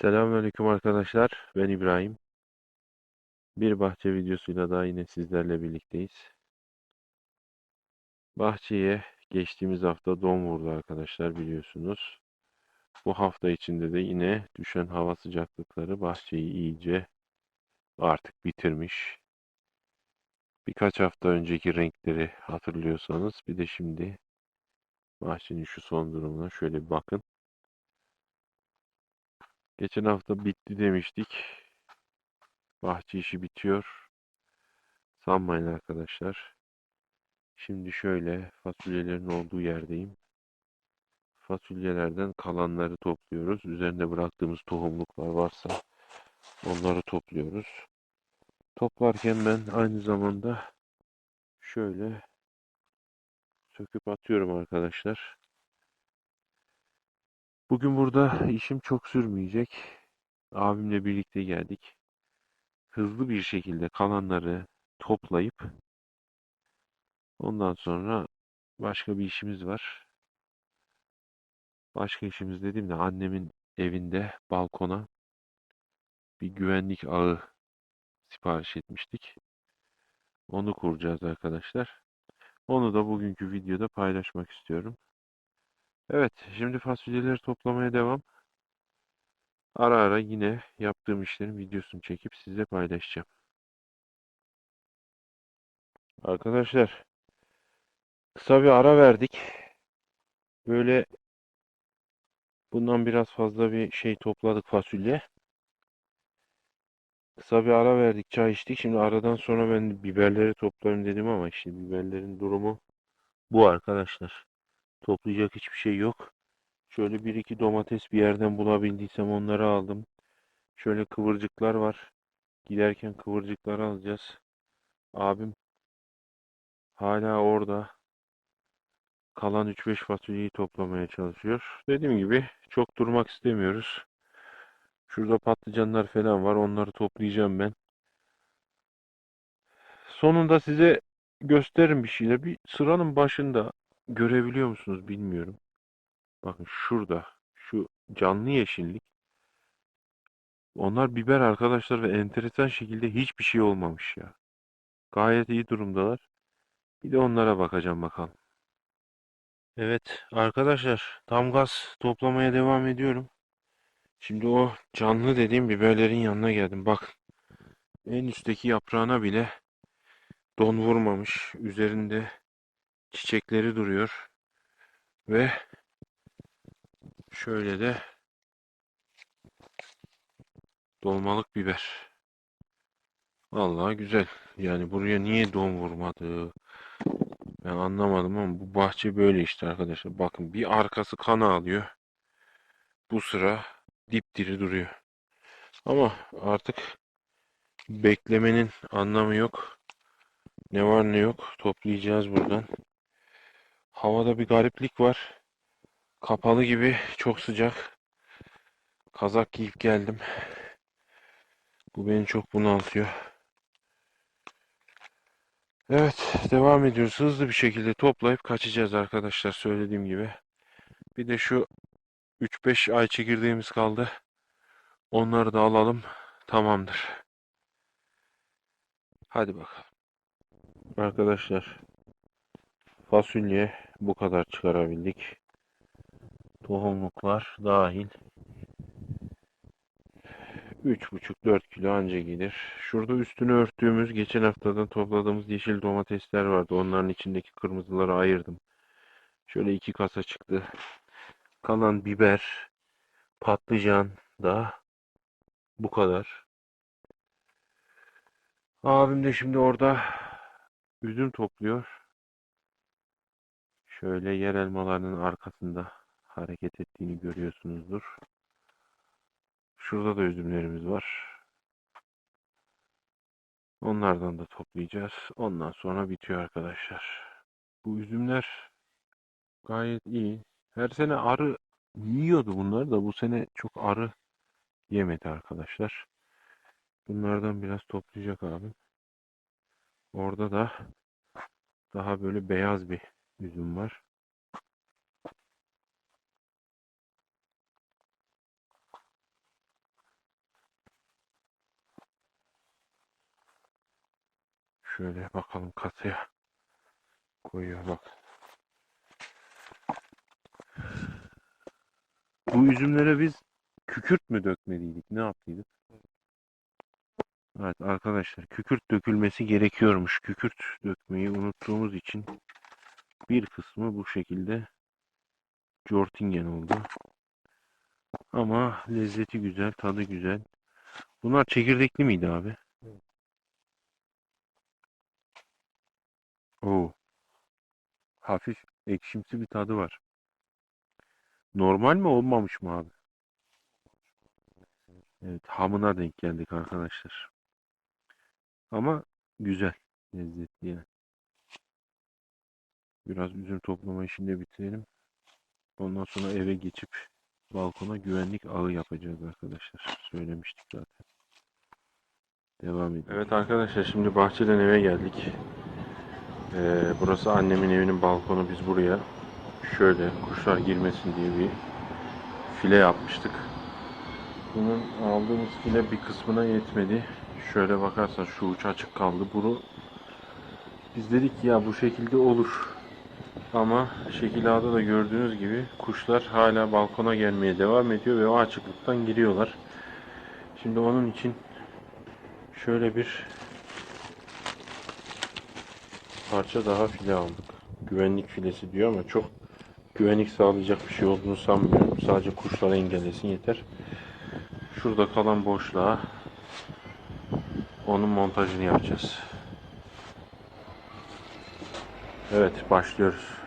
Selamünaleyküm arkadaşlar. Ben İbrahim. Bir bahçe videosuyla daha yine sizlerle birlikteyiz. Bahçeye geçtiğimiz hafta don vurdu arkadaşlar biliyorsunuz. Bu hafta içinde de yine düşen hava sıcaklıkları bahçeyi iyice artık bitirmiş. Birkaç hafta önceki renkleri hatırlıyorsanız bir de şimdi bahçenin şu son durumuna şöyle bakın. Geçen hafta bitti demiştik. Bahçe işi bitiyor. Sanmayın arkadaşlar. Şimdi şöyle fasulyelerin olduğu yerdeyim. Fasulyelerden kalanları topluyoruz. Üzerinde bıraktığımız tohumluklar varsa onları topluyoruz. Toplarken ben aynı zamanda şöyle söküp atıyorum arkadaşlar. Bugün burada işim çok sürmeyecek. Abimle birlikte geldik. Hızlı bir şekilde kalanları toplayıp ondan sonra başka bir işimiz var. Başka işimiz dediğimde annemin evinde balkona bir güvenlik ağı sipariş etmiştik. Onu kuracağız arkadaşlar. Onu da bugünkü videoda paylaşmak istiyorum. Evet, şimdi fasulyeleri toplamaya devam. Ara ara yine yaptığım işlerin videosunu çekip size paylaşacağım. Arkadaşlar, kısa bir ara verdik. Böyle bundan biraz fazla bir şey topladık fasulye. Kısa bir ara verdik, çay içtik. Şimdi aradan sonra ben biberleri toplarım dedim ama işte biberlerin durumu bu arkadaşlar. Toplayacak hiçbir şey yok. Şöyle bir iki domates bir yerden bulabildiysem onları aldım. Şöyle kıvırcıklar var. Giderken kıvırcıkları alacağız. Abim hala orada. Kalan 3-5 fasulyeyi toplamaya çalışıyor. Dediğim gibi çok durmak istemiyoruz. Şurada patlıcanlar falan var. Onları toplayacağım ben. Sonunda size gösteririm bir şeyler. Bir sıranın başında görebiliyor musunuz bilmiyorum. Bakın şurada şu canlı yeşillik. Onlar biber arkadaşlar ve enteresan şekilde hiçbir şey olmamış ya. Gayet iyi durumdalar. Bir de onlara bakacağım bakalım. Evet arkadaşlar tam gaz toplamaya devam ediyorum. Şimdi o canlı dediğim biberlerin yanına geldim. Bak en üstteki yaprağına bile don vurmamış. Üzerinde çiçekleri duruyor. Ve şöyle de dolmalık biber. Vallahi güzel. Yani buraya niye don vurmadı? Ben anlamadım ama bu bahçe böyle işte arkadaşlar. Bakın bir arkası kan alıyor. Bu sıra dipdiri duruyor. Ama artık beklemenin anlamı yok. Ne var ne yok toplayacağız buradan. Havada bir gariplik var. Kapalı gibi çok sıcak. Kazak giyip geldim. Bu beni çok bunaltıyor. Evet, devam ediyoruz. Hızlı bir şekilde toplayıp kaçacağız arkadaşlar söylediğim gibi. Bir de şu 3-5 ay çekirdeğimiz kaldı. Onları da alalım. Tamamdır. Hadi bakalım. Arkadaşlar fasulye bu kadar çıkarabildik. Tohumluklar dahil 3,5-4 kilo anca gelir. Şurada üstünü örttüğümüz geçen haftadan topladığımız yeşil domatesler vardı. Onların içindeki kırmızıları ayırdım. Şöyle iki kasa çıktı. Kalan biber, patlıcan da bu kadar. Abim de şimdi orada üzüm topluyor. Şöyle yer elmalarının arkasında hareket ettiğini görüyorsunuzdur. Şurada da üzümlerimiz var. Onlardan da toplayacağız. Ondan sonra bitiyor arkadaşlar. Bu üzümler gayet iyi. Her sene arı yiyordu bunlar da bu sene çok arı yemedi arkadaşlar. Bunlardan biraz toplayacak abim. Orada da daha böyle beyaz bir üzüm var. Şöyle bakalım kasaya koyuyor bak. Bu üzümlere biz kükürt mü dökmeliydik? Ne yaptıydık? Evet arkadaşlar kükürt dökülmesi gerekiyormuş. Kükürt dökmeyi unuttuğumuz için bir kısmı bu şekilde Jortingen oldu. Ama lezzeti güzel, tadı güzel. Bunlar çekirdekli miydi abi? Oo. Hafif ekşimsi bir tadı var. Normal mi olmamış mı abi? Evet, hamına denk geldik arkadaşlar. Ama güzel, lezzetli yani. Biraz üzüm toplama işini de bitirelim. Ondan sonra eve geçip balkona güvenlik ağı yapacağız arkadaşlar. Söylemiştik zaten. Devam edelim. Evet arkadaşlar şimdi bahçeden eve geldik. Ee, burası annemin evinin balkonu. Biz buraya şöyle kuşlar girmesin diye bir file yapmıştık. Bunun aldığımız file bir kısmına yetmedi. Şöyle bakarsan şu uç açık kaldı. Bunu biz dedik ki ya bu şekilde olur. Ama şekil A'da da gördüğünüz gibi kuşlar hala balkona gelmeye devam ediyor ve o açıklıktan giriyorlar. Şimdi onun için şöyle bir parça daha file aldık. Güvenlik filesi diyor ama çok güvenlik sağlayacak bir şey olduğunu sanmıyorum. Sadece kuşları engellesin yeter. Şurada kalan boşluğa onun montajını yapacağız. Evet başlıyoruz.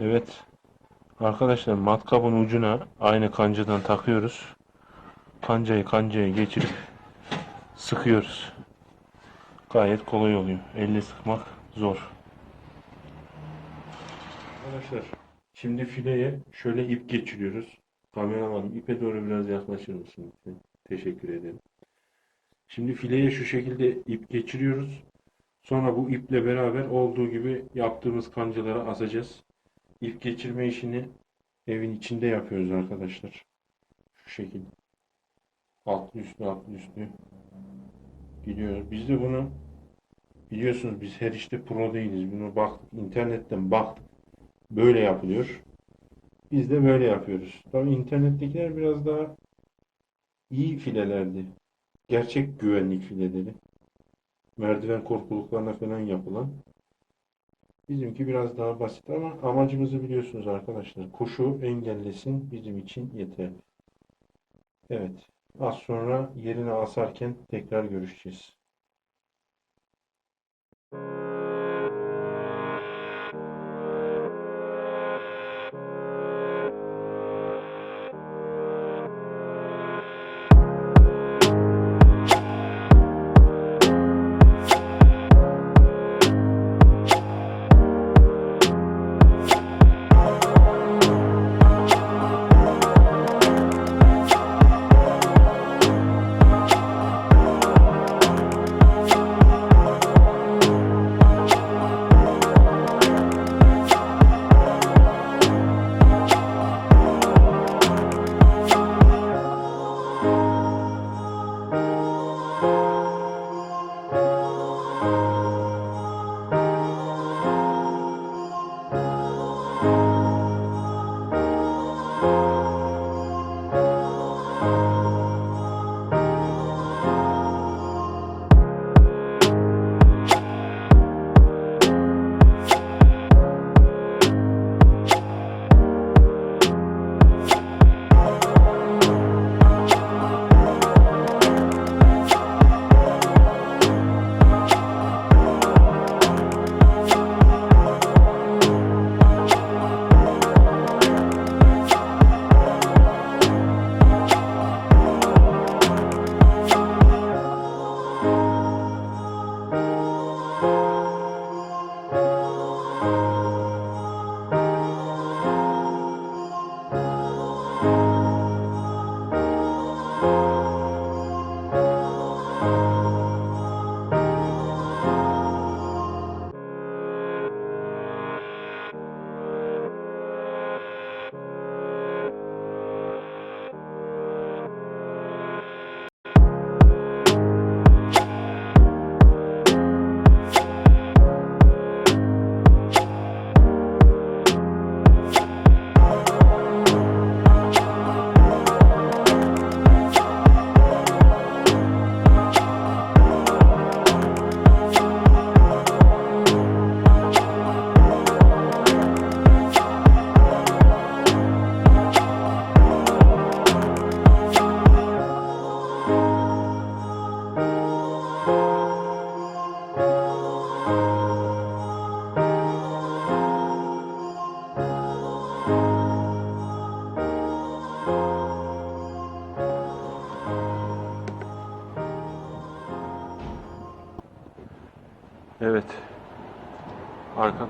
Evet. Arkadaşlar matkabın ucuna aynı kancadan takıyoruz. Kancayı kancaya geçirip sıkıyoruz. Gayet kolay oluyor. Elle sıkmak zor. Arkadaşlar şimdi fileye şöyle ip geçiriyoruz. Kameramanım ipe doğru biraz yaklaşır mısın? Teşekkür ederim. Şimdi fileye şu şekilde ip geçiriyoruz. Sonra bu iple beraber olduğu gibi yaptığımız kancaları asacağız. İp geçirme işini evin içinde yapıyoruz arkadaşlar. Şu şekilde. Altlı üstlü altlı üstlü gidiyoruz. Biz de bunu biliyorsunuz biz her işte pro değiliz. Bunu baktık internetten baktık. Böyle yapılıyor. Biz de böyle yapıyoruz. Tabii internettekiler biraz daha iyi filelerdi. Gerçek güvenlik fileleri. Merdiven korkuluklarına falan yapılan. Bizimki biraz daha basit ama amacımızı biliyorsunuz arkadaşlar. Kuşu engellesin bizim için yeterli. Evet. Az sonra yerine asarken tekrar görüşeceğiz.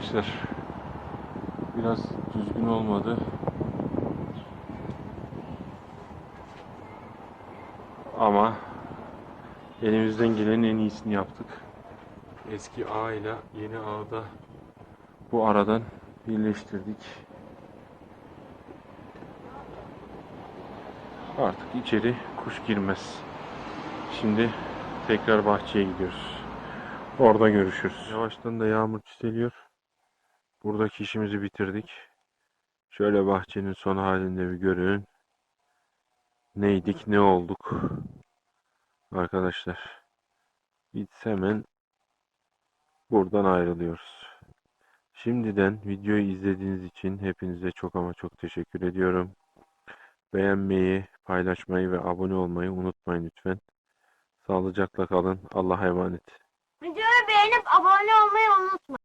Arkadaşlar biraz düzgün olmadı. Ama elimizden gelenin en iyisini yaptık. Eski ağ ile yeni ağda bu aradan birleştirdik. Artık içeri kuş girmez. Şimdi tekrar bahçeye gidiyoruz. Orada görüşürüz. Yavaştan da yağmur çiseliyor. Buradaki işimizi bitirdik. Şöyle bahçenin son halinde bir görün. Neydik, ne olduk. Arkadaşlar. Biz hemen buradan ayrılıyoruz. Şimdiden videoyu izlediğiniz için hepinize çok ama çok teşekkür ediyorum. Beğenmeyi, paylaşmayı ve abone olmayı unutmayın lütfen. Sağlıcakla kalın. Allah'a emanet. Videoyu beğenip abone olmayı unutma.